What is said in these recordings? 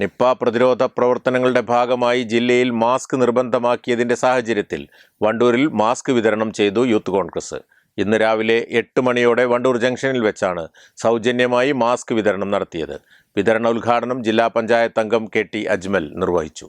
Nipah പ്രതിരോധ പ്രവർത്തനങ്ങളുടെ ഭാഗമായി ജില്ലയിൽ മാസ്ക് നിർബന്ധമാക്കിയതിന്റെ സാഹചര്യത്തിൽ വണ്ടൂരിൽ മാസ്ക് വിതരണം ചെയ്തു യൂത്ത് കോൺഗ്രസ്. ഇന്ന് രാവിലെ എട്ട് മണിയോടെ വണ്ടൂർ ജംഗ്ഷനിൽ വെച്ചാണ് സൗജന്യമായി മാസ്ക് വിതരണം നടത്തിയത്. വിതരണ ഉദ്ഘാടനം ജില്ലാ പഞ്ചായത്ത് അംഗം കെ ടി അജ്മൽ നിർവഹിച്ചു.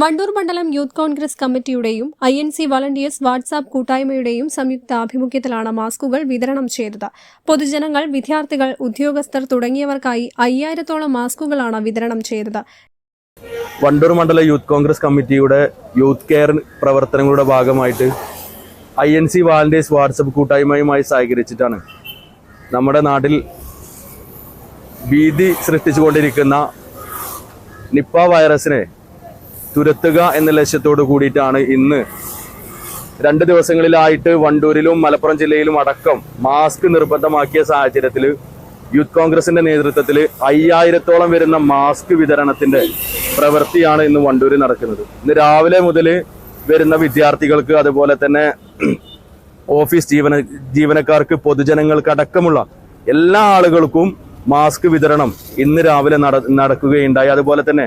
വണ്ടൂർ മണ്ഡലം youth Congress കമ്മിറ്റിയുടെയും I N C volunteers WhatsApp കൂട്ടായ്മയുടെയും സംയുക്ത ആഭിമുഖ്യത്തിലാണ് മാസ്കുകൾ വിതരണം ചെയ്തത്. പൊതുജനങ്ങൾ വിദ്യാർത്ഥികൾ ഉദ്യോഗസ്ഥർ തുടങ്ങിയവർക്കായി അയ്യായിരത്തോളം മാസ്കുകളാണ് വിതരണം ചെയ്തത്. വണ്ടൂർ മണ്ഡല യൂത്ത് കോൺഗ്രസ് കമ്മിറ്റിയുടെ യൂത്ത് കെയർ പ്രവർത്തനങ്ങളുടെ ഭാഗമായിട്ട് I N C volunteers WhatsApp കൂട്ടായ്മയുമായി സഹകരിച്ചിട്ടാണ് നമ്മുടെ നാട്ടിൽ ഭീതി സൃഷ്ടിച്ചുകൊണ്ടിരിക്കുന്ന നിപ്പ വൈറസിനെ തുരത്തുക എന്ന ലക്ഷ്യത്തോട് കൂടിയിട്ടാണ് ഇന്ന്. രണ്ട് ദിവസങ്ങളിലായിട്ട് വണ്ടൂരിലും മലപ്പുറം ജില്ലയിലും അടക്കം മാസ്ക് നിർബന്ധമാക്കിയ സാഹചര്യത്തിൽ യൂത്ത് കോൺഗ്രസിന്റെ നേതൃത്വത്തിൽ അയ്യായിരത്തോളം വരുന്ന മാസ്ക് വിതരണത്തിന്റെ പ്രവൃത്തിയാണ് ഇന്ന് വണ്ടൂരിൽ നടക്കുന്നത്. ഇന്ന് രാവിലെ മുതൽ വരുന്ന വിദ്യാർത്ഥികൾക്ക് അതുപോലെ തന്നെ ഓഫീസ് ജീവന ജീവനക്കാർക്ക് പൊതുജനങ്ങൾക്ക് അടക്കമുള്ള എല്ലാ ആളുകൾക്കും മാസ്ക് വിതരണം ഇന്ന് രാവിലെ നട നടക്കുകയുണ്ടായി. അതുപോലെ തന്നെ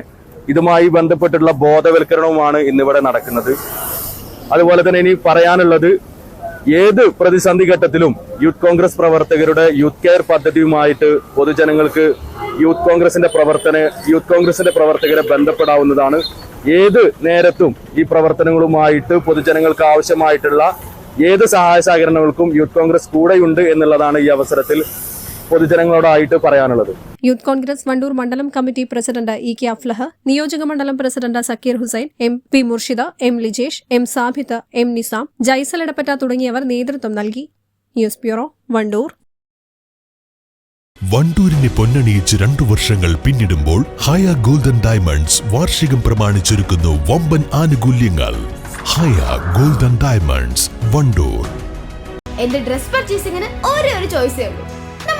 ഇതുമായി ബന്ധപ്പെട്ടുള്ള ബോധവൽക്കരണവുമാണ് ഇന്നിവിടെ നടക്കുന്നത്. അതുപോലെ തന്നെ ഇനി പറയാനുള്ളത് ഏത് പ്രതിസന്ധി ഘട്ടത്തിലും യൂത്ത് കോൺഗ്രസ് പ്രവർത്തകരുടെ യൂത്ത് കെയർ പദ്ധതിയുമായിട്ട് പൊതുജനങ്ങൾക്ക് യൂത്ത് കോൺഗ്രസിന്റെ പ്രവർത്തന യൂത്ത് കോൺഗ്രസിന്റെ പ്രവർത്തകരെ ബന്ധപ്പെടാവുന്നതാണ്. ഏത് നേരത്തും ഈ പ്രവർത്തനങ്ങളുമായിട്ട് പൊതുജനങ്ങൾക്ക് ആവശ്യമായിട്ടുള്ള ഏത് സഹായ സഹകരണങ്ങൾക്കും യൂത്ത് കോൺഗ്രസ് കൂടെയുണ്ട് എന്നുള്ളതാണ് ഈ അവസരത്തിൽ പൊതുജനങ്ങളോടായിട്ട് പറയാനുള്ളത്. യൂത്ത് കോൺഗ്രസ് വണ്ടൂർ മണ്ഡലം committee president E K Aflah നിയോജക മണ്ഡലം president Zakir Hussain M P Murshida M Lijesh M Sabith M Nizam Jaisal Edappatta തുടങ്ങിയവർ നേതൃത്വം നൽകി. News bureau Wandoor. വണ്ടൂരിനെ പൊന്നണിയിച്ച് രണ്ടു വർഷങ്ങൾ പിന്നിടുമ്പോൾ ഹയ ഗോൾഡൻ ഡയമണ്ട്സ് വാർഷികം പ്രമാണിച്ചൊരുക്കുന്നു വമ്പൻ ആനുകൂല്യങ്ങൾ. Haya golden diamonds Wandoor. എന്റെ ഡ്രസ് പർച്ചേസിംഗിന് ഒരേ ഒരു ചോയ്സേ ഉള്ളൂ.